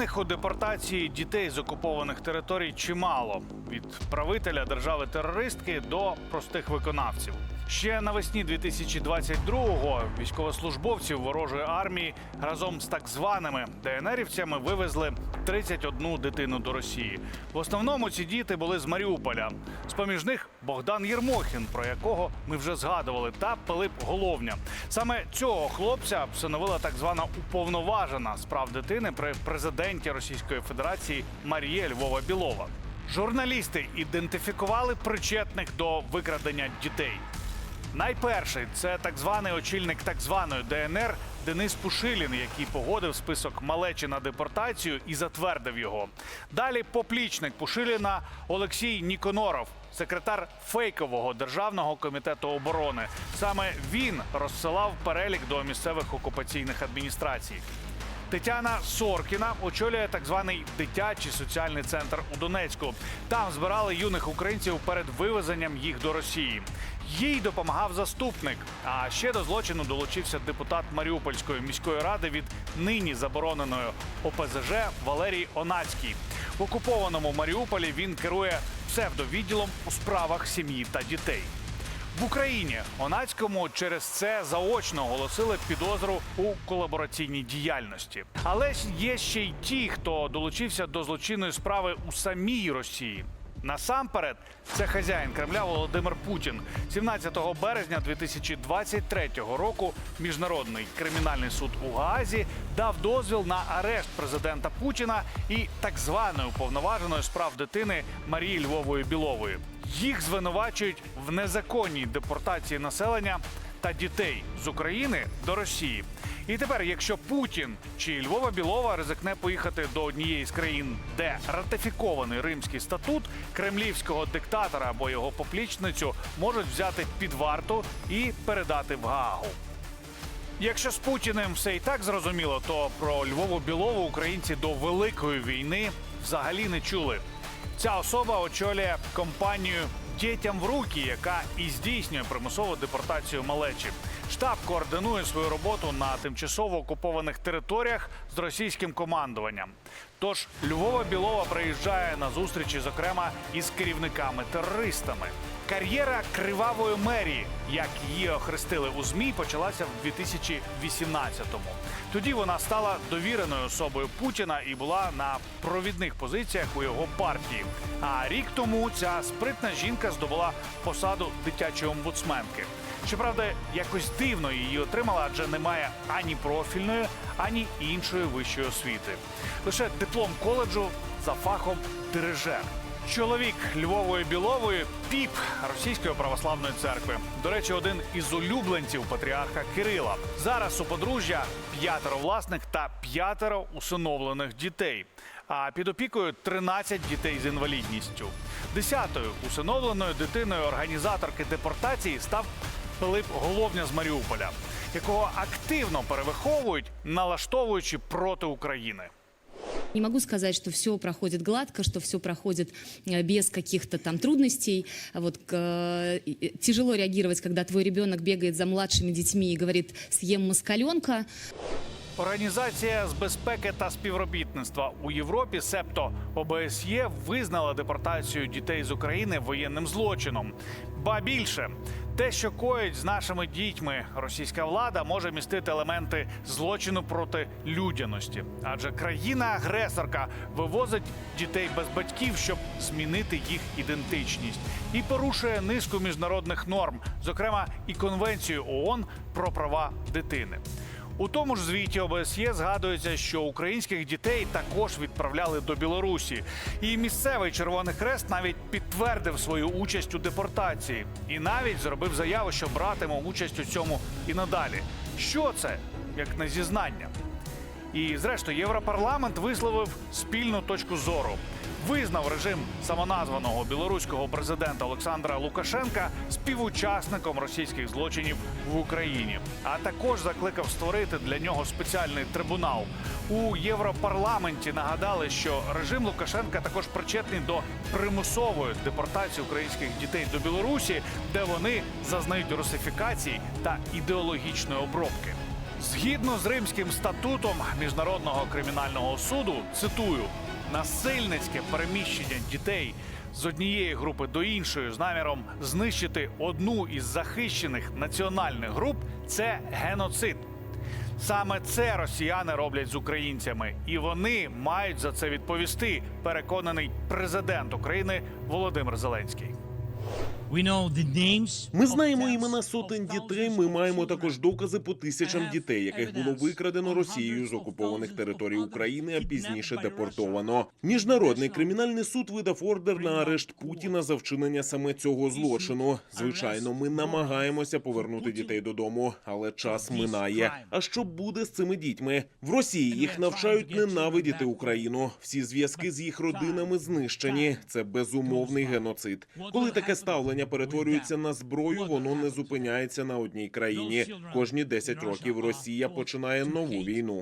Винних у депортації дітей з окупованих територій чимало від правителя держави-терористки до простих виконавців. Ще навесні 2022-го військовослужбовців ворожої армії разом з так званими ДНРівцями вивезли 31 дитину до Росії. В основному ці діти були з Маріуполя. З поміж них Богдан Єрмохін, про якого ми вже згадували, та Пилип Головня. Саме цього хлопця всиновила так звана уповноважена з прав дитини при президенті Російської Федерації Марія Львова Білова. Журналісти ідентифікували причетних до викрадення дітей. Найперший це так званий очільник так званої ДНР Денис Пушилін, який погодив список малечі на депортацію і затвердив його. Далі поплічник Пушиліна Олексій Ніконоров, секретар фейкового державного комітету оборони. Саме він розсилав перелік до місцевих окупаційних адміністрацій. Тетяна Соркіна очолює так званий дитячий соціальний центр у Донецьку. Там збирали юних українців перед вивезенням їх до Росії. Їй допомагав заступник. А ще до злочину долучився депутат Маріупольської міської ради від нині забороненої ОПЗЖ Валерій Онацький. В окупованому Маріуполі він керує псевдовідділом у справах сім'ї та дітей. В Україні Онацькому через це заочно оголосили підозру у колабораційній діяльності. Але є ще й ті, хто долучився до злочинної справи у самій Росії. Насамперед, це хазяїн Кремля Володимир Путін. 17 березня 2023 року Міжнародний кримінальний суд у Гаазі дав дозвіл на арешт президента Путіна і так званої уповноваженої з прав дитини Марії Львової Білової. Їх звинувачують в незаконній депортації населення та дітей з України до Росії. І тепер, якщо Путін чи Львова Білова ризикне поїхати до однієї з країн, де ратифікований римський статут, кремлівського диктатора або його поплічницю можуть взяти під варту і передати в Гаагу. Якщо з Путіним все і так зрозуміло, то про Львову Білову українці до великої війни взагалі не чули. Ця особа очолює компанію Дітям в руки, яка і здійснює примусову депортацію малечі. Штаб координує свою роботу на тимчасово окупованих територіях з російським командуванням. Тож Львова Білова приїжджає на зустрічі, зокрема, із керівниками-терористами. Кар'єра кривавої мерії, як її охрестили у змі, почалася в 2018-му. Тоді вона стала довіреною особою Путіна і була на провідних позиціях у його партії. А рік тому ця спритна жінка здобула посаду дитячої омбудсменки. Щоправда, якось дивно її отримала, адже немає ані профільної, ані іншої вищої освіти. Лише диплом коледжу за фахом дирижер. Чоловік Львової Білової піп Російської православної церкви. До речі, один із улюбленців патріарха Кирила. Зараз у подружжя п'ятеро власних та п'ятеро усиновлених дітей. А під опікою 13 дітей з інвалідністю. Десятою усиновленою дитиною організаторки депортації став Пилип Головня з Маріуполя, якого активно перевиховують, налаштовуючи проти України. Не могу сказать, что все проходит гладко, что все проходит э, без каких-то там трудностей. А Вот э, и- и тяжело реагировать, когда твой ребенок бегает за младшими детьми и говорит «съем москаленка». Організація з безпеки та співробітництва у Європі, себто ОБСЄ, визнала депортацію дітей з України воєнним злочином. Ба більше, те, що коїть з нашими дітьми, російська влада може містити елементи злочину проти людяності, адже країна-агресорка вивозить дітей без батьків, щоб змінити їх ідентичність, і порушує низку міжнародних норм, зокрема і конвенцію ООН про права дитини. У тому ж звіті ОБСЄ згадується, що українських дітей також відправляли до Білорусі. І місцевий Червоний Хрест навіть підтвердив свою участь у депортації і навіть зробив заяву, що братиме участь у цьому і надалі. Що це як не зізнання? І зрештою, Європарламент висловив спільну точку зору. Визнав режим самоназваного білоруського президента Олександра Лукашенка співучасником російських злочинів в Україні, а також закликав створити для нього спеціальний трибунал. У Європарламенті нагадали, що режим Лукашенка також причетний до примусової депортації українських дітей до Білорусі, де вони зазнають русифікації та ідеологічної обробки. Згідно з Римським статутом Міжнародного кримінального суду, цитую, насильницьке переміщення дітей з однієї групи до іншої з наміром знищити одну із захищених національних груп це геноцид. Саме це росіяни роблять з українцями, і вони мають за це відповісти. Переконаний президент України Володимир Зеленський. Ми знаємо імена сотень дітей. Ми маємо також докази по тисячам дітей, яких було викрадено Росією з окупованих територій України, а пізніше депортовано. Міжнародний кримінальний суд видав ордер на арешт Путіна за вчинення саме цього злочину. Звичайно, ми намагаємося повернути дітей додому, але час минає. А що буде з цими дітьми? В Росії їх навчають ненавидіти Україну. Всі зв'язки з їх родинами знищені. Це безумовний геноцид. Коли таке ставлення перетворюється на зброю, воно не зупиняється на одній країні. Кожні 10 років Росія починає нову війну.